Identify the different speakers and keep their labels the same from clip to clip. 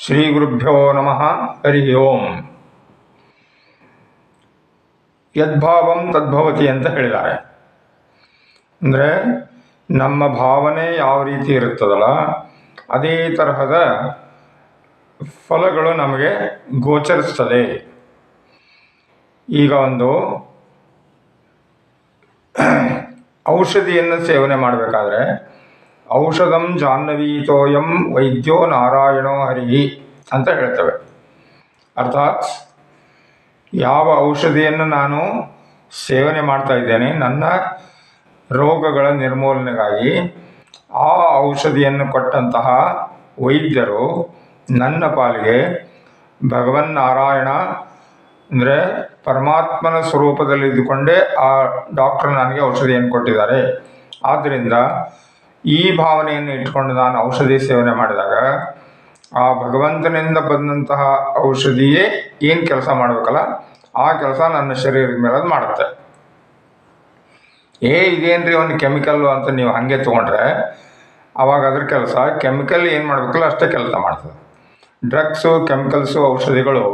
Speaker 1: ಶ್ರೀ ಗುರುಭ್ಯೋ ನಮಃ, ಹರಿ ಓಂ. ಯದ್ಭಾವಂ ತದ್ಭವತಿ ಅಂತ ಹೇಳಿದ್ದಾರೆ. ಅಂದರೆ ನಮ್ಮ ಭಾವನೆ ಯಾವ ರೀತಿ ಇರುತ್ತದಲ್ಲ, ಅದೇ ತರಹದ ಫಲಗಳು ನಮಗೆ ಗೋಚರಿಸ್ತದೆ ಈಗ ಒಂದು ಔಷಧಿಯನ್ನು ಸೇವನೆ ಮಾಡಬೇಕಾದ್ರೆ ಔಷಧಂ ಜಾಹ್ನವೀತೋಯಂ ವೈದ್ಯೋ ನಾರಾಯಣೋ ಹರಿ ಅಂತ ಹೇಳ್ತವೆ. ಅರ್ಥಾತ್ ಯಾವ ಔಷಧಿಯನ್ನು ನಾನು ಸೇವನೆ ಮಾಡ್ತಾ ಇದ್ದೇನೆ, ನನ್ನ ರೋಗಗಳ ನಿರ್ಮೂಲನೆಗಾಗಿ ಆ ಔಷಧಿಯನ್ನು ಕೊಟ್ಟಂತಹ ವೈದ್ಯರು ನನ್ನ ಪಾಲಿಗೆ ಭಗವನ್ನಾರಾಯಣ ಅಂದರೆ ಪರಮಾತ್ಮನ ಸ್ವರೂಪದಲ್ಲಿ ಇದ್ದುಕೊಂಡೇ ಆ ಡಾಕ್ಟರ್ ನನಗೆ ಔಷಧಿಯನ್ನು ಕೊಟ್ಟಿದ್ದಾರೆ. ಆದ್ದರಿಂದ ಈ ಭಾವನೆಯನ್ನು ಇಟ್ಕೊಂಡು ನಾನು ಔಷಧಿ ಸೇವನೆ ಮಾಡಿದಾಗ ಆ ಭಗವಂತನಿಂದ ಬಂದಂತಹ ಔಷಧಿಯೇ ಏನು ಕೆಲಸ ಮಾಡಬೇಕಲ್ಲ? ಆ ಕೆಲಸ ನನ್ನ ಶರೀರದ ಮೇಲೆ ಅದು ಮಾಡುತ್ತೆ. ಏ, ಇದೇನ್ರಿ ಒಂದು ಕೆಮಿಕಲ್ಲು ಅಂತ ನೀವು ಹಾಗೆ ತೊಗೊಂಡ್ರೆ, ಅವಾಗ ಅದ್ರ ಕೆಲಸ ಕೆಮಿಕಲ್ ಏನು ಮಾಡಬೇಕಲ್ಲ ಅಷ್ಟೇ ಕೆಲಸ ಮಾಡ್ತದೆ. ಡ್ರಗ್ಸು, ಕೆಮಿಕಲ್ಸು, ಔಷಧಿಗಳು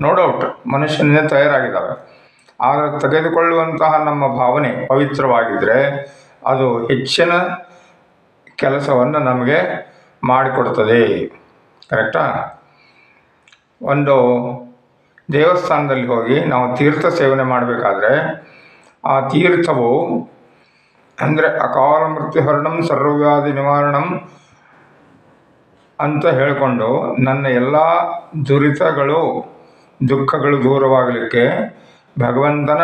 Speaker 1: ನೋ ಡೌಟ್ ಮನುಷ್ಯನಿಂದ ತಯಾರಾಗಿದ್ದಾವೆ ಆದರೆ ತೆಗೆದುಕೊಳ್ಳುವಂತಹ ನಮ್ಮ ಭಾವನೆ ಪವಿತ್ರವಾಗಿದ್ದರೆ ಅದು ಹೆಚ್ಚಿನ ಕೆಲಸವನ್ನು ನಮಗೆ ಮಾಡಿಕೊಡ್ತದೆ ಕರೆಕ್ಟಾ? ಒಂದು ದೇವಸ್ಥಾನದಲ್ಲಿ ಹೋಗಿ ನಾವು ತೀರ್ಥ ಸೇವನೆ ಮಾಡಬೇಕಾದ್ರೆ ಆ ತೀರ್ಥವು ಅಂದರೆ ಅಕಾಲ ಮೃತ್ಯುಹರಣಂ ಸರ್ವವ್ಯಾಧಿ ನಿವಾರಣಂ ಅಂತ ಹೇಳಿಕೊಂಡು ನನ್ನ ಎಲ್ಲ ದುರಿತಗಳು, ದುಃಖಗಳು ದೂರವಾಗಲಿಕ್ಕೆ ಭಗವಂತನ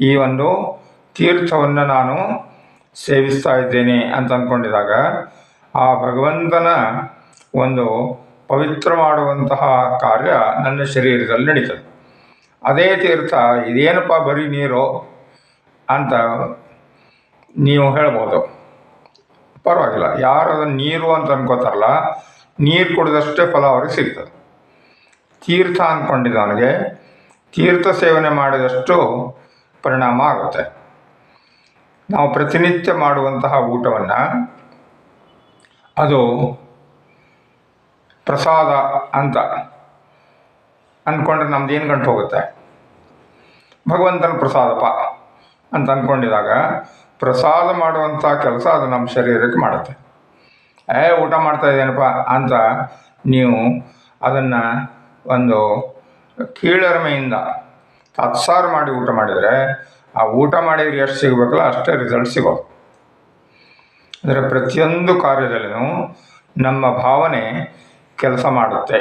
Speaker 1: ಈ ಒಂದು ತೀರ್ಥವನ್ನು ನಾನು ಸೇವಿಸ್ತಾ ಇದ್ದೇನೆ ಅಂತ ಅಂದ್ಕೊಂಡಿದಾಗ ಆ ಭಗವಂತನ ಒಂದು ಪವಿತ್ರ ಮಾಡುವಂತಹ ಕಾರ್ಯ ನನ್ನ ಶರೀರದಲ್ಲಿ ನಡೀತದೆ. ಅದೇ ತೀರ್ಥ, ಇದೇನಪ್ಪ ಬರೀ ನೀರು ಅಂತ ನೀವು ಹೇಳ್ಬೋದು. ಪರವಾಗಿಲ್ಲ ಯಾರು ಅದನ್ನು ನೀರು ಅಂತ ಅನ್ಕೋತಾರಲ್ಲ, ನೀರು ಕುಡಿದಷ್ಟೇ ಫಲ ಅವ್ರಿಗೆ ಸಿಗ್ತದೆ. ತೀರ್ಥ ಅಂದ್ಕೊಂಡಿದ್ದವನಿಗೆ ತೀರ್ಥ ಸೇವನೆ ಮಾಡಿದಷ್ಟು ಪರಿಣಾಮ ಆಗುತ್ತೆ. ನಾವು ಪ್ರತಿನಿತ್ಯ ಮಾಡುವಂತಹ ಊಟವನ್ನು ಅದು ಪ್ರಸಾದ ಅಂತ ಅಂದ್ಕೊಂಡ್ರೆ ನಮ್ದು ಏನು ಗಂಟು ಹೋಗುತ್ತೆ? ಭಗವಂತನ ಪ್ರಸಾದಪ್ಪ ಅಂತ ಅಂದ್ಕೊಂಡಿದಾಗ ಪ್ರಸಾದ ಮಾಡುವಂಥ ಕೆಲಸ ಅದು ನಮ್ಮ ಶರೀರಕ್ಕೆ ಮಾಡುತ್ತೆ. ಏ, ಊಟ ಮಾಡ್ತಾ ಇದ್ದೇನಪ್ಪ ಅಂತ ನೀವು ಅದನ್ನು ಒಂದು ಕೀಳರಿಮೆಯಿಂದ ತತ್ಸಾರ ಮಾಡಿ ಊಟ ಮಾಡಿದರೆ ಆ ಊಟ ಮಾಡಿದ್ರೆ ಎಷ್ಟು ಸಿಗಬೇಕಲ್ಲ ಅಷ್ಟೇ ರಿಸಲ್ಟ್ ಸಿಗೋ ಅಂದರೆ ಪ್ರತಿಯೊಂದು ಕಾರ್ಯದಲ್ಲೂ ನಮ್ಮ ಭಾವನೆ ಕೆಲಸ ಮಾಡುತ್ತೆ.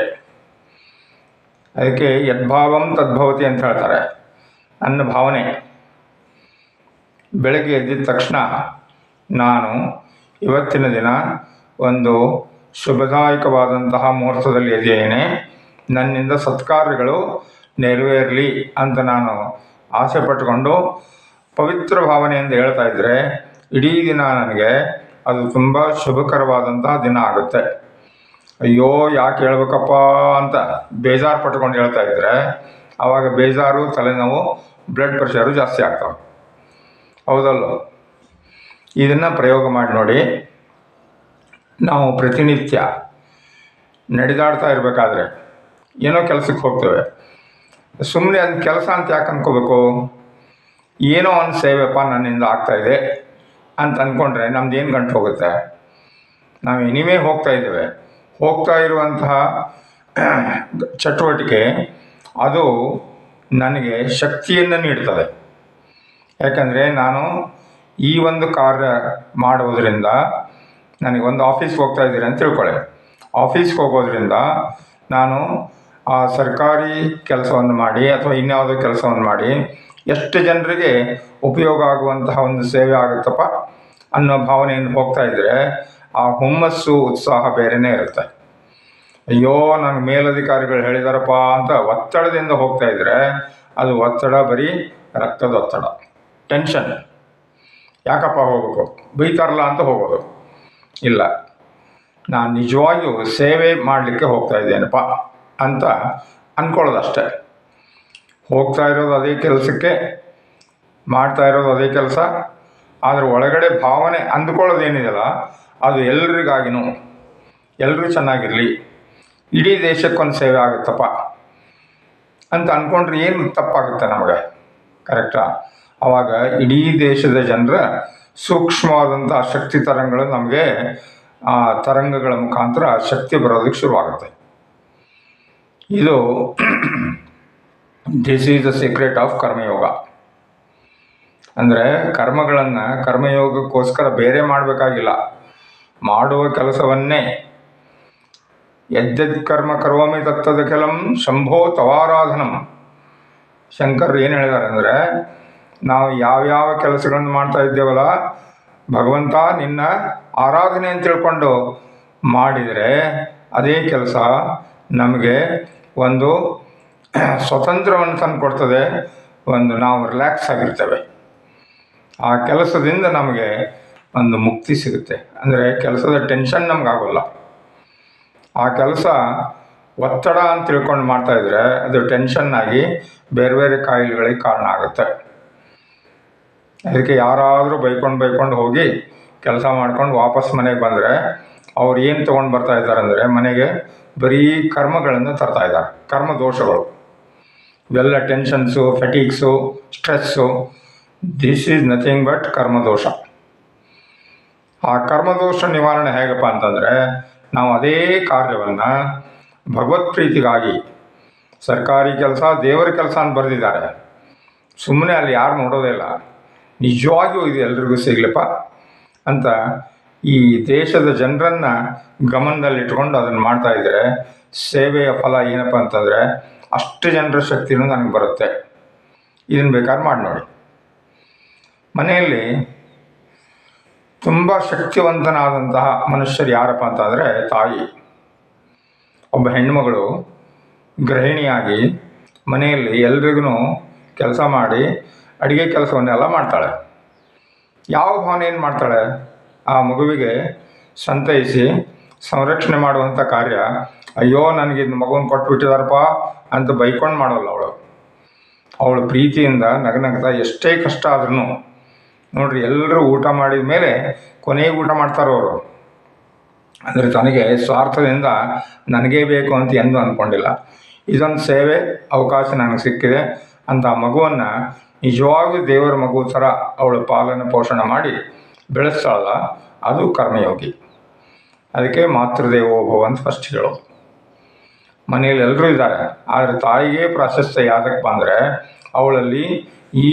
Speaker 1: ಅದಕ್ಕೆ ಯದ್ಭಾವಂ ತದ್ಭವತಿ ಅಂತ ಹೇಳ್ತಾರೆ. ನನ್ನ ಭಾವನೆ. ಬೆಳಗ್ಗೆ ಎದ್ದಿದ ತಕ್ಷಣ ನಾನು ಇವತ್ತಿನ ದಿನ ಒಂದು ಶುಭದಾಯಕವಾದಂತಹ ಮುಹೂರ್ತದಲ್ಲಿ ಎದ್ದೇನೆ. ನನ್ನಿಂದ ಸತ್ಕಾರ್ಯಗಳು ನೆರವೇರಲಿ ಅಂತ ನಾನು ಆಸೆ ಪಟ್ಟುಕೊಂಡು ಪವಿತ್ರ ಭಾವನೆಯಿಂದ ಹೇಳ್ತಾ ಇದ್ದರೆ ಇಡೀ ದಿನ ನನಗೆ ಅದು ತುಂಬ ಶುಭಕರವಾದಂತಹ ದಿನ ಆಗುತ್ತೆ. ಅಯ್ಯೋ, ಯಾಕೆ ಹೇಳ್ಬೇಕಪ್ಪ ಅಂತ ಬೇಜಾರು ಪಟ್ಕೊಂಡು ಹೇಳ್ತಾ ಇದ್ದರೆ ಆವಾಗ ಬೇಜಾರು, ತಲೆನೋವು ಬ್ಲಡ್ ಪ್ರೆಷರು ಜಾಸ್ತಿ ಆಗ್ತವೆ. ಹೌದಲ್ಲ ಇದನ್ನು ಪ್ರಯೋಗ ಮಾಡಿ ನೋಡಿ. ನಾವು ಪ್ರತಿನಿತ್ಯ ನಡೆದಾಡ್ತಾ ಇರಬೇಕಾದ್ರೆ, ಏನೋ ಕೆಲಸಕ್ಕೆ ಹೋಗ್ತೇವೆ. ಸುಮ್ಮನೆ ಅದು ಕೆಲಸ ಅಂತ ಯಾಕೆ ಅನ್ಕೋಬೇಕು? ಏನೋ ಒಂದು ಸೇವೆಪ್ಪ ನನ್ನಿಂದ ಆಗ್ತಾಯಿದೆ ಅಂತ ಅಂದ್ಕೊಂಡ್ರೆ ನಮ್ದು ಏನು ಗಂಟು ಹೋಗುತ್ತೆ? ನಾವು ಎನಿವೇ ಹೋಗ್ತಾ ಇದ್ದೇವೆ. ಹೋಗ್ತಾ ಇರುವಂತಹ ಚಟುವಟಿಕೆ ಅದು ನನಗೆ ಶಕ್ತಿಯನ್ನು ನೀಡ್ತದೆ. ಯಾಕಂದರೆ ನಾನು ಈ ಒಂದು ಕಾರ್ಯ ಮಾಡುವುದರಿಂದ ನನಗೆ ಒಂದು ಆಫೀಸ್ಗೆ ಹೋಗ್ತಾ ಇದ್ದೀರಿ ಅಂತ ತಿಳ್ಕೊಳ್ಳಿ. ಆಫೀಸ್ಗೆ ಹೋಗೋದ್ರಿಂದ ನಾನು ಆ ಸರ್ಕಾರಿ ಕೆಲಸವನ್ನು ಮಾಡಿ ಅಥವಾ ಇನ್ಯಾವುದೋ ಕೆಲಸವನ್ನು ಮಾಡಿ ಎಷ್ಟು ಜನರಿಗೆ ಉಪಯೋಗ ಆಗುವಂತಹ ಒಂದು ಸೇವೆ ಆಗುತ್ತಪ್ಪ ಅನ್ನೋ ಭಾವನೆಯಿಂದ ಹೋಗ್ತಾ ಇದ್ದರೆ ಆ ಹುಮ್ಮಸ್ಸು, ಉತ್ಸಾಹ ಬೇರೆಯೇ ಇರುತ್ತೆ. ಅಯ್ಯೋ ನನಗೆ ಮೇಲಧಿಕಾರಿಗಳು ಹೇಳಿದಾರಪ್ಪ ಅಂತ ಒತ್ತಡದಿಂದ ಹೋಗ್ತಾ ಇದ್ದರೆ ಅದು ಒತ್ತಡ ಬರೀ ರಕ್ತದ ಒತ್ತಡ, ಟೆನ್ಷನ್. ಯಾಕಪ್ಪ ಹೋಗಬೇಕು? ಬೈತಾರಲ್ಲ ಅಂತ ಹೋಗೋದು. ಇಲ್ಲ. ನಾನು ನಿಜವಾಗಿಯೂ ಸೇವೆ ಮಾಡಲಿಕ್ಕೆ ಹೋಗ್ತಾ ಇದ್ದೇನಪ್ಪ. ಅಂತ ಅಂದ್ಕೊಳ್ಳೋದಷ್ಟೇ ಹೋಗ್ತಾ ಇರೋದು ಅದೇ ಕೆಲಸಕ್ಕೆ, ಮಾಡ್ತಾ ಇರೋದು ಅದೇ ಕೆಲಸ, ಆದರೆ ಒಳಗಡೆ ಭಾವನೆ ಅಂದ್ಕೊಳ್ಳೋದೇನಿದೆಯಲ್ಲ, ಅದು ಎಲ್ರಿಗಾಗಿನೂ ಎಲ್ಲರೂ ಚೆನ್ನಾಗಿರಲಿ, ಇಡೀ ದೇಶಕ್ಕೊಂದು ಸೇವೆ ಆಗುತ್ತಪ್ಪ ಅಂತ ಅಂದ್ಕೊಂಡ್ರೆ ಏನು ತಪ್ಪಾಗುತ್ತೆ ನಮಗೆ? ಕರೆಕ್ಟಾ? ಆವಾಗ ಇಡೀ ದೇಶದ ಜನರ ಸೂಕ್ಷ್ಮವಾದಂಥ ಶಕ್ತಿ ತರಂಗಗಳು ನಮಗೆ ಆ ತರಂಗಗಳ ಮುಖಾಂತರ ಶಕ್ತಿ ಬರೋದಕ್ಕೆ ಶುರುವಾಗುತ್ತೆ. ಇದು this is the secret of karmayoga ಅಂದರೆ ಕರ್ಮಗಳನ್ನು ಕರ್ಮಯೋಗಕ್ಕೋಸ್ಕರ ಬೇರೆ ಮಾಡಬೇಕಾಗಿಲ್ಲ. ಮಾಡುವ ಕೆಲಸವನ್ನೇ. ಯದ್ಯದ್ ಕರ್ಮ ಕರೋಮಿ ತತ್ತದ ಕೆಲಂ ಶಂಭೋ ತವಾರಾಧನಂ. ಶಂಕರ್ ಏನು ಹೇಳಿದ್ದಾರೆ ಅಂದರೆ, ನಾವು ಯಾವ್ಯಾವ ಕೆಲಸಗಳನ್ನು ಮಾಡ್ತಾ ಇದ್ದೇವಲ್ಲ, ಭಗವಂತ ನಿನ್ನ ಆರಾಧನೆ ಅಂತ ತಿಳ್ಕೊಂಡು ಮಾಡಿದರೆ, ಅದೇ ಕೆಲಸ ನಮಗೆ ಒಂದು ಸ್ವತಂತ್ರವನ್ನು ತಂದು ಕೊಡ್ತದೆ ಒಂದು ನಾವು ರಿಲ್ಯಾಕ್ಸ್ ಆಗಿರ್ತೇವೆ. ಆ ಕೆಲಸದಿಂದ ನಮಗೆ ಒಂದು ಮುಕ್ತಿ ಸಿಗುತ್ತೆ. ಅಂದರೆ ಕೆಲಸದ ಟೆನ್ಷನ್ ನಮಗಾಗೋಲ್ಲ. ಆ ಕೆಲಸ ಒತ್ತಡ ಅಂತ ತಿಳ್ಕೊಂಡು ಮಾಡ್ತಾ ಇದ್ರೆ ಅದು ಟೆನ್ಷನ್ ಆಗಿ ಬೇರೆ ಬೇರೆ ಕಾಯಿಲೆಗಳಿಗೆ ಕಾರಣ ಆಗುತ್ತೆ. ಅದಕ್ಕೆ ಯಾರಾದರೂ ಬೈಕೊಂಡು ಬೈಕೊಂಡು ಹೋಗಿ ಕೆಲಸ ಮಾಡ್ಕೊಂಡು ವಾಪಸ್ ಮನೆಗೆ ಬಂದರೆ ಅವ್ರು ಏನು ತೊಗೊಂಡು ಬರ್ತಾ ಇದ್ದಾರೆ ಅಂದರೆ ಮನೆಗೆ ಬರೀ ಕರ್ಮಗಳನ್ನು ತರ್ತಾ ಇದ್ದಾರೆ. ಕರ್ಮ ದೋಷಗಳು. ಇವೆಲ್ಲ tensions fatigues stress this is nothing but ಕರ್ಮದೋಷ ಆ ಕರ್ಮದೋಷ ನಿವಾರಣೆ ಹೇಗಪ್ಪ ಅಂತಂದರೆ, ನಾವು ಅದೇ ಕಾರ್ಯವನ್ನು ಭಗವತ್ ಪ್ರೀತಿಗಾಗಿ ಸರ್ಕಾರಿ ಕೆಲಸ, ದೇವರ ಕೆಲಸ ಅಂತ ಬರೆದಿದ್ದಾರೆ. ಸುಮ್ಮನೆ ಅಲ್ಲಿ ಯಾರು ನೋಡೋದೇ ಇಲ್ಲ. ನಿಜವಾಗಿಯೂ ಇದು ಎಲ್ರಿಗೂ ಸಿಗ್ಲಪ್ಪ ಅಂತ ಈ ದೇಶದ ಜನರನ್ನು ಗಮನದಲ್ಲಿಟ್ಕೊಂಡು ಅದನ್ನು ಮಾಡ್ತಾ ಇದ್ರೆ ಸೇವೆಯ ಫಲ ಏನಪ್ಪ ಅಂತಂದರೆ ಅಷ್ಟು ಜನರ ಶಕ್ತಿನೂ ನನಗೆ ಬರುತ್ತೆ. ಇದನ್ನು ಬೇಕಾದ್ರೆ ಮಾಡಿ ನೋಡಿ. ಮನೆಯಲ್ಲಿ ತುಂಬ ಶಕ್ತಿವಂತನಾದಂತಹ ಮನುಷ್ಯರು ಯಾರಪ್ಪ ಅಂತಂದರೆ ತಾಯಿ. ಒಬ್ಬ ಹೆಣ್ಮಗಳು ಗೃಹಿಣಿಯಾಗಿ ಮನೆಯಲ್ಲಿ ಎಲ್ರಿಗೂ ಕೆಲಸ ಮಾಡಿ ಅಡುಗೆ ಕೆಲಸವನ್ನೆಲ್ಲ ಮಾಡ್ತಾಳೆ. ಯಾವ ಭಾವನೆಯನ್ನು ಮಾಡ್ತಾಳೆ? ಆ ಮಗುವಿಗೆ ಸಂತೈಸಿ ಸಂರಕ್ಷಣೆ ಮಾಡುವಂಥ ಕಾರ್ಯ, ಅಯ್ಯೋ, ನನಗೆ ಇದು ಮಗುವನ್ನು ಕೊಟ್ಬಿಟ್ಟಿದಾರಪ್ಪ ಅಂತ ಬೈಕೊಂಡು ಮಾಡೋಲ್ಲ ಅವಳು. ಅವಳು ಪ್ರೀತಿಯಿಂದ ನಗನಗ್ತಾ ಎಷ್ಟೇ ಕಷ್ಟ ಆದ್ರೂ ನೋಡ್ರಿ ಎಲ್ಲರೂ ಊಟ ಮಾಡಿದ ಮೇಲೆ ಕೊನೆಗೆ ಊಟ ಮಾಡ್ತಾರೆ ಅವರು. ಅಂದರೆ ತನಗೆ ಸ್ವಾರ್ಥದಿಂದ ನನಗೇ ಬೇಕು ಅಂತ ಎಂದೂ ಅಂದ್ಕೊಂಡಿಲ್ಲ ಇದೊಂದು ಸೇವೆ, ಅವಕಾಶ ನನಗೆ ಸಿಕ್ಕಿದೆ ಅಂತ ಆ ಮಗುವನ್ನು ನಿಜವಾಗ್ಲೂ ದೇವರ ಮಗು ಥರ ಅವಳು ಪಾಲನೆ ಪೋಷಣೆ ಮಾಡಿ ಬೆಳೆಸ್ತಾಳಲ್ಲ ಅದು ಕರ್ಮಯೋಗಿ. ಅದಕ್ಕೆ ಮಾತೃದೇವೋಭವ ಅಂತ ಫಸ್ಟ್ ಹೇಳೋದು ಮನೆಯಲ್ಲಿ ಎಲ್ಲರೂ ಇದ್ದಾರೆ, ಆದರೆ ತಾಯಿಗೆ ಪ್ರಾಶಸ್ತ್ಯ ಯಾವುದಕ್ಕೆ ಬಂದರೆ ಅವಳಲ್ಲಿ ಈ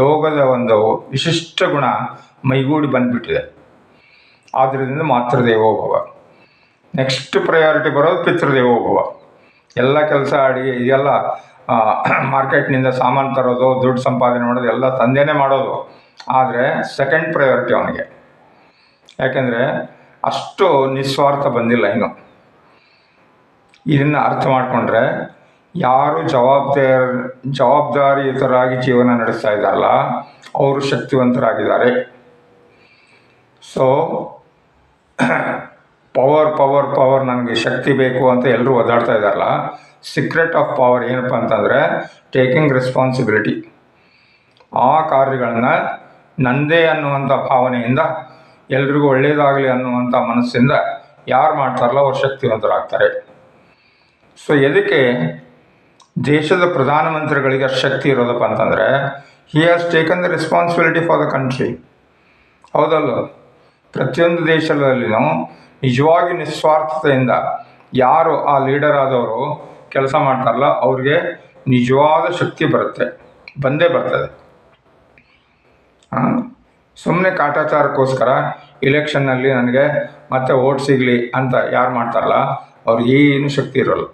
Speaker 1: ಯೋಗದ ಒಂದು ವಿಶಿಷ್ಟ ಗುಣ ಮೈಗೂಡಿ ಬಂದುಬಿಟ್ಟಿದೆ. ಆದ್ದರಿಂದ ಮಾತೃದೇವೋಭವ ನೆಕ್ಸ್ಟ್ ಪ್ರಯಾರಿಟಿ ಬರೋದು ಪಿತೃದೇವೋಭವ ಎಲ್ಲ ಕೆಲಸ ಅಡಿಗೆ ಇದೆಲ್ಲ ಮಾರ್ಕೆಟ್ನಿಂದ ಸಾಮಾನು ತರೋದು, ದುಡ್ಡು ಸಂಪಾದನೆ ಮಾಡೋದು, ಎಲ್ಲ ತಂದೆನೇ ಮಾಡೋದು. ಆದರೆ ಸೆಕೆಂಡ್ ಪ್ರಯಾರಿಟಿ ಅವನಿಗೆ. ಯಾಕೆಂದರೆ ಅಷ್ಟು ನಿಸ್ವಾರ್ಥ ಬಂದಿಲ್ಲ ಇನ್ನು. ಇದನ್ನು ಅರ್ಥ ಮಾಡಿಕೊಂಡ್ರೆ ಯಾರು ಜವಾಬ್ದಾರ ಜವಾಬ್ದಾರಿಯುತರಾಗಿ ಜೀವನ ನಡೆಸ್ತಾ ಇದ್ದಾರಲ್ಲ, ಅವರು ಶಕ್ತಿವಂತರಾಗಿದ್ದಾರೆ. ಸೊ ಪವರ್ ಪವರ್ ಪವರ್ ನನಗೆ ಶಕ್ತಿ ಬೇಕು ಅಂತ ಎಲ್ಲರೂ ಒದ್ದಾಡ್ತಾ ಇದ್ದಾರಲ್ಲ ಸೀಕ್ರೆಟ್ ಆಫ್ ಪವರ್ ಏನಪ್ಪ ಅಂತಂದರೆ ಟೇಕಿಂಗ್ ರೆಸ್ಪಾನ್ಸಿಬಿಲಿಟಿ ಆ ಕಾರ್ಯಗಳನ್ನು ನಂದೇ ಅನ್ನುವಂಥ ಭಾವನೆಯಿಂದ ಎಲ್ರಿಗೂ ಒಳ್ಳೆಯದಾಗಲಿ ಅನ್ನುವಂಥ ಮನಸ್ಸಿಂದ ಯಾರು ಮಾಡ್ತಾರಲ್ಲ ಅವ್ರು ಶಕ್ತಿವಂತರಾಗ್ತಾರೆ. ಸೊ ಎದಕ್ಕೆ ದೇಶದ ಪ್ರಧಾನಮಂತ್ರಿಗಳಿಗೆ ಶಕ್ತಿ ಇರೋದಪ್ಪ ಅಂತಂದರೆ he has taken the responsibility for the country ಹೌದಲ್ಲ? ಪ್ರತಿಯೊಂದು ದೇಶದಲ್ಲಿನೂ ನಿಜವಾಗಿ ನಿಸ್ವಾರ್ಥತೆಯಿಂದ ಯಾರು ಆ ಲೀಡರ್ ಆದವರು ಕೆಲಸ ಮಾಡ್ತಾರಲ್ಲ, ಅವ್ರಿಗೆ ನಿಜವಾದ ಶಕ್ತಿ ಬರುತ್ತೆ. ಬಂದೇ ಬರ್ತದೆ. ಸುಮ್ಮನೆ ಕಾಟಾಚಾರಕ್ಕೋಸ್ಕರ ಇಲೆಕ್ಷನ್ನಲ್ಲಿ ನನಗೆ ಮತ್ತೆ ಓಟ್ ಸಿಗಲಿ ಅಂತ ಯಾರು ಮಾಡ್ತಾರಲ್ಲ ಅವ್ರಿಗೇನು ಶಕ್ತಿ ಇರೋಲ್ಲ.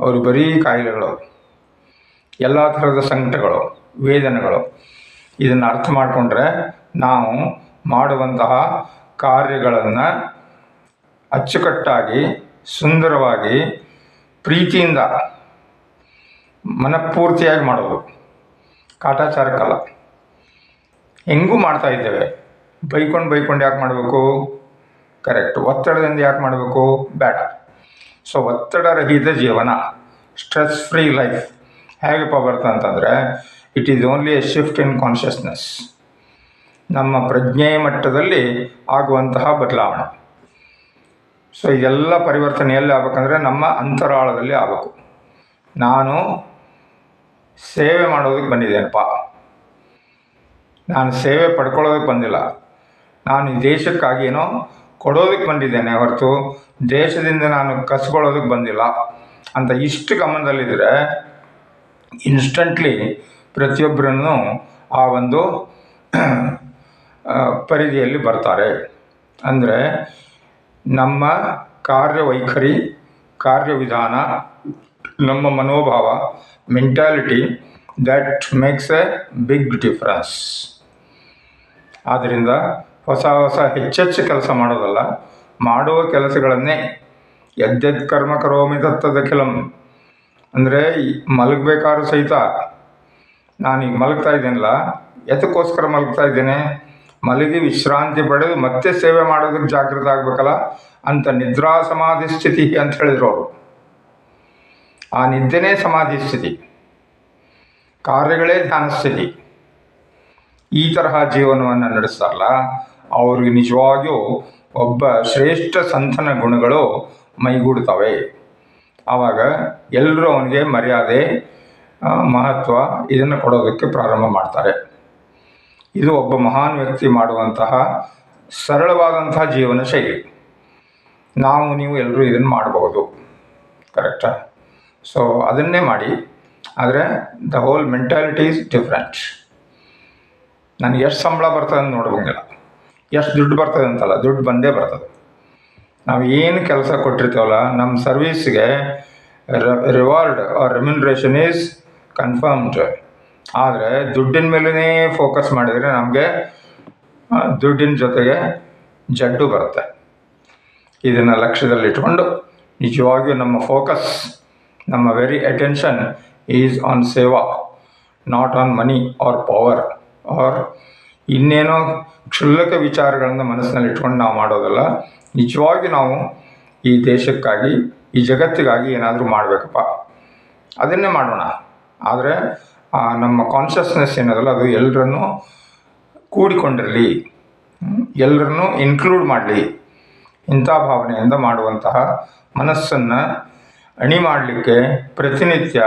Speaker 1: ಅವರು ಬರೀ ಕಾಯಿಲೆಗಳು. ಎಲ್ಲ ಥರದ ಸಂಕಟಗಳು, ವೇದನೆಗಳು. ಇದನ್ನು ಅರ್ಥ ಮಾಡಿಕೊಂಡ್ರೆ ನಾವು ಮಾಡುವಂತಹ ಕಾರ್ಯಗಳನ್ನು ಅಚ್ಚುಕಟ್ಟಾಗಿ, ಸುಂದರವಾಗಿ, ಪ್ರೀತಿಯಿಂದ ಮನಪೂರ್ತಿಯಾಗಿ ಮಾಡೋದು. ಕಾಟಾಚಾರಕ್ಕಲ್ಲ. ಹೆಂಗೂ ಮಾಡ್ತಾ ಇದ್ದೇವೆ. ಬೈಕೊಂಡು ಬೈಕೊಂಡು ಯಾಕೆ ಮಾಡಬೇಕು? ಕರೆಕ್ಟ್ ಒತ್ತಡದಿಂದ ಯಾಕೆ ಮಾಡಬೇಕು? ಬೇಡ ಸೊ ಒತ್ತಡ ರಹಿತ ಜೀವನ ಸ್ಟ್ರೆಸ್ ಫ್ರೀ ಲೈಫ್ ಹೇಗಪ್ಪ ಬರ್ತದೆ ಅಂತಂದರೆ it is only a shift in consciousness ನಮ್ಮ ಪ್ರಜ್ಞೆ ಮಟ್ಟದಲ್ಲಿ ಆಗುವಂತಹ ಬದಲಾವಣೆ. ಸೊ ಇದೆಲ್ಲ ಪರಿವರ್ತನೆ ಎಲ್ಲಿ ಆಗ್ಬೇಕಂದ್ರೆ ನಮ್ಮ ಅಂತರಾಳದಲ್ಲಿ ಆಗಬೇಕು. ನಾನು ಸೇವೆ ಮಾಡೋದಕ್ಕೆ ಬಂದಿದ್ದೇನಪ್ಪ. ನಾನು ಸೇವೆ ಪಡ್ಕೊಳ್ಳೋದಕ್ಕೆ ಬಂದಿಲ್ಲ. ನಾನು ಈ ದೇಶಕ್ಕಾಗಿ ಏನೋ ಕೊಡೋದಕ್ಕೆ ಬಂದಿದ್ದೇನೆ ಹೊರತು ದೇಶದಿಂದ ನಾನು ಕಸ್ಕೊಳ್ಳೋದಕ್ಕೆ ಬಂದಿಲ್ಲ ಅಂತ ಇಷ್ಟು ಗಮನದಲ್ಲಿದ್ದರೆ ಇನ್ಸ್ಟಂಟ್ಲಿ ಪ್ರತಿಯೊಬ್ಬರನ್ನು ಆ ಒಂದು ಪರಿಧಿಯಲ್ಲಿ ಬರ್ತಾರೆ. ಅಂದರೆ ನಮ್ಮ ಕಾರ್ಯವೈಖರಿ, ಕಾರ್ಯವಿಧಾನ, ನಮ್ಮ ಮನೋಭಾವ mentality that makes a big difference ಆದ್ದರಿಂದ ಹೊಸ ಹೊಸ ಹೆಚ್ಚೆಚ್ಚು ಕೆಲಸ ಮಾಡೋದಲ್ಲ, ಮಾಡುವ ಕೆಲಸಗಳನ್ನೇ ಎದ್ದೆದ್ ಕರ್ಮ ಕರೋಮಿ ದತ್ತದ ಕೆಲಂ. ಅಂದರೆ ಮಲಗಬೇಕಾದ್ರೂ ಸಹಿತ, ನಾನೀಗ ಮಲಗ್ತಾ ಇದ್ದೇನಲ್ಲ, ಎದಕ್ಕೋಸ್ಕರ ಮಲಗ್ತಾ ಇದ್ದೇನೆ? ಮಲಗಿ ವಿಶ್ರಾಂತಿ ಪಡೆದು ಮತ್ತೆ ಸೇವೆ ಮಾಡೋದಕ್ಕೆ ಜಾಗೃತ ಆಗಬೇಕಲ್ಲ? ಅಂತ ನಿದ್ರಾ ಸಮಾಧಿ ಸ್ಥಿತಿ ಅಂತ ಹೇಳಿದ್ರು ಅವರು. ಆ ನಿದ್ದೆನೇ ಸಮಾಧಿ ಸ್ಥಿತಿ. ಕಾರ್ಯಗಳೇ ಧ್ಯಾನ ಸ್ಥಿತಿ. ಈ ತರಹ ಜೀವನವನ್ನು ನಡೆಸ್ತಾರಲ್ಲ, ಅವ್ರಿಗೆ ನಿಜವಾಗಿಯೂ ಒಬ್ಬ ಶ್ರೇಷ್ಠ ಸಂತನ ಗುಣಗಳು ಮೈಗೂಡ್ತವೆ. ಆವಾಗ ಎಲ್ಲರೂ ಅವನಿಗೆ ಮರ್ಯಾದೆ ಮಹತ್ವ ಇದನ್ನು ಕೊಡೋದಕ್ಕೆ ಪ್ರಾರಂಭ ಮಾಡ್ತಾರೆ. ಇದು ಒಬ್ಬ ಮಹಾನ್ ವ್ಯಕ್ತಿ ಮಾಡುವಂತಹ ಸರಳವಾದಂತಹ ಜೀವನ ಶೈಲಿ. ನಾವು, ನೀವು ಎಲ್ಲರೂ ಇದನ್ನು ಮಾಡಬಹುದು ಕರೆಕ್ಟಾ? ಸೊ ಅದನ್ನೇ ಮಾಡಿ. ಆದರೆ the whole mentality is different ನನಗೆ ಎಷ್ಟು ಸಂಬಳ ಬರ್ತದೆ ಅಂತ ನೋಡ್ಬೋಂಗಿಲ್ಲ ಎಷ್ಟು ದುಡ್ಡು ಬರ್ತದೆ ಅಂತಲ್ಲ, ದುಡ್ಡು ಬಂದೇ ಬರ್ತದೆ. ನಾವು ಏನು ಕೆಲಸ ಕೊಟ್ಟಿರ್ತೀವಲ್ಲ ನಮ್ಮ ಸರ್ವೀಸ್ಗೆ reward or remuneration is confirmed ಆದರೆ ದುಡ್ಡಿನ ಮೇಲೇ ಫೋಕಸ್ ಮಾಡಿದರೆ ನಮಗೆ ದುಡ್ಡಿನ ಜೊತೆಗೆ ಜಡ್ಡು ಬರುತ್ತೆ. ಇದನ್ನು ಲಕ್ಷ್ಯದಲ್ಲಿಟ್ಕೊಂಡು ನಿಜವಾಗಿಯೂ ನಮ್ಮ ಫೋಕಸ್ ನಮ್ಮ very attention is on seva not on money or power or ಇನ್ನೇನೋ ಕ್ಷುಲ್ಲಕ ವಿಚಾರಗಳನ್ನು ಮನಸ್ಸಿನಲ್ಲಿ ಇಟ್ಕೊಂಡು ನಾವು ಮಾಡೋದಲ್ಲ, ನಿಜವಾಗಿ ನಾವು ಈ ದೇಶಕ್ಕಾಗಿ, ಈ ಜಗತ್ತಿಗಾಗಿ ಏನಾದರೂ ಮಾಡಬೇಕಪ್ಪ. ಅದನ್ನೇ ಮಾಡೋಣ. ಆದರೆ ನಮ್ಮ ಕಾನ್ಷಿಯಸ್ನೆಸ್ ಏನದಲ್ಲ, ಅದು ಎಲ್ಲರನ್ನೂ ಕೂಡಿಕೊಂಡಿರಲಿ. ಎಲ್ಲರನ್ನೂ ಇನ್ಕ್ಲೂಡ್ ಮಾಡಲಿ. ಇಂಥ ಭಾವನೆಯಿಂದ ಮಾಡುವಂತಹ ಮನಸ್ಸನ್ನು ಅಣಿ ಮಾಡಲಿಕ್ಕೆ ಪ್ರತಿನಿತ್ಯ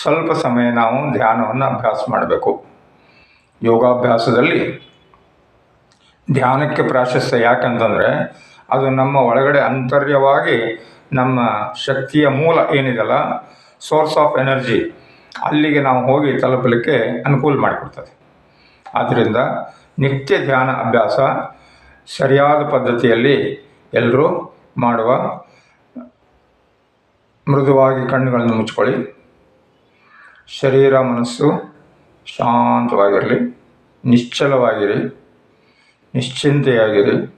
Speaker 1: ಸ್ವಲ್ಪ ಸಮಯ ನಾವು ಧ್ಯಾನವನ್ನು ಅಭ್ಯಾಸ ಮಾಡಬೇಕು. ಯೋಗಾಭ್ಯಾಸದಲ್ಲಿ ಧ್ಯಾನಕ್ಕೆ ಪ್ರಾಶಸ್ತ್ಯ ಯಾಕಂತಂದರೆ ಅದು ನಮ್ಮ ಒಳಗಡೆ ಅಂತರ್ಯವಾಗಿ ನಮ್ಮ ಶಕ್ತಿಯ ಮೂಲ ಏನಿದೆಯಲ್ಲ ಸೋರ್ಸ್ ಆಫ್ ಎನರ್ಜಿ ಅಲ್ಲಿಗೆ ನಾವು ಹೋಗಿ ತಲುಪಲಿಕ್ಕೆ ಅನುಕೂಲ ಮಾಡಿಕೊಡ್ತದೆ. ಆದ್ದರಿಂದ ನಿತ್ಯ ಧ್ಯಾನ ಅಭ್ಯಾಸ ಸರಿಯಾದ ಪದ್ಧತಿಯಲ್ಲಿ ಎಲ್ಲರೂ ಮಾಡುವ ಮೃದುವಾಗಿ ಕಣ್ಣುಗಳನ್ನು ಮುಚ್ಕೊಳ್ಳಿ. ಶರೀರ, ಮನಸ್ಸು ಶಾಂತವಾಗಿರಲಿ, ನಿಶ್ಚಲವಾಗಿರಿ, ನಿಶ್ಚಿಂತೆಯಾಗಿರಿ.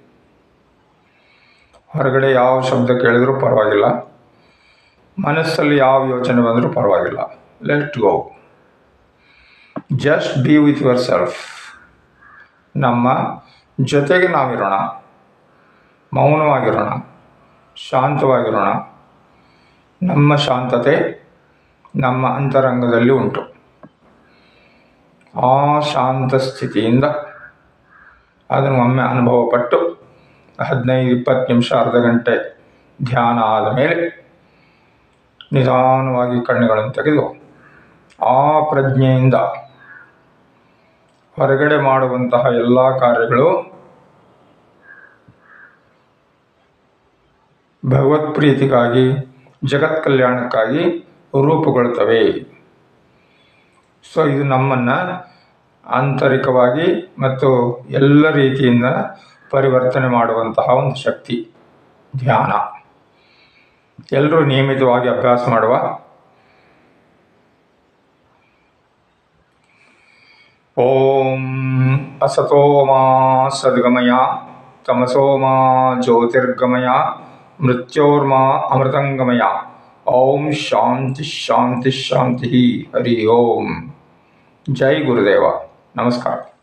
Speaker 1: ಹೊರಗಡೆ ಯಾವ ಶಬ್ದ ಕೇಳಿದರೂ ಪರವಾಗಿಲ್ಲ. ಮನಸ್ಸಲ್ಲಿ ಯಾವ ಯೋಚನೆ ಬಂದರೂ ಪರವಾಗಿಲ್ಲ. Let go just be with yourself ನಮ್ಮ ಜೊತೆಗೆ ನಾವಿರೋಣ. ಮೌನವಾಗಿರೋಣ. ಶಾಂತವಾಗಿರೋಣ. ನಮ್ಮ ಶಾಂತತೆ ನಮ್ಮ ಅಂತರಂಗದಲ್ಲಿ ಉಂಟು. ಆ ಶಾಂತ ಸ್ಥಿತಿಯಿಂದ ಅದನ್ನು ಒಮ್ಮೆ ಅನುಭವ ಪಟ್ಟು ಹದಿನೈದು, ಇಪ್ಪತ್ತು ನಿಮಿಷ, ಅರ್ಧ ಗಂಟೆ ಧ್ಯಾನ ಆದ ಮೇಲೆ ನಿಧಾನವಾಗಿ ಕಣ್ಣುಗಳನ್ನು ತೆಗೆದು ಆ ಪ್ರಜ್ಞೆಯಿಂದ ಹೊರಗಡೆ ಮಾಡುವಂತಹ ಎಲ್ಲ ಕಾರ್ಯಗಳು ಭಗವತ್ ಪ್ರೀತಿಗಾಗಿ ಜಗತ್ ಕಲ್ಯಾಣಕ್ಕಾಗಿ ರೂಪುಗೊಳ್ತವೆ. ಸೊ ಇದು ನಮ್ಮನ್ನು ಆಂತರಿಕವಾಗಿ ಮತ್ತು ಎಲ್ಲ ರೀತಿಯಿಂದ ಪರಿವರ್ತನೆ ಮಾಡುವಂತಹ ಒಂದು ಶಕ್ತಿ, ಧ್ಯಾನ. ಎಲ್ಲರೂ ನಿಯಮಿತವಾಗಿ ಅಭ್ಯಾಸ ಮಾಡುವ. ಓಂ ಅಸತೋಮಾ ಸದ್ಗಮಯ, ತಮಸೋಮಾ ಜ್ಯೋತಿರ್ಗಮಯ, ಮೃತ್ಯೋರ್ಮಾ ಅಮೃತಂಗಮಯ. ಓಂ ಶಾಂತಿ ಶಾಂತಿ ಶಾಂತಿ ಹರಿ ಓಂ. जय गुरुदेवा. नमस्कार.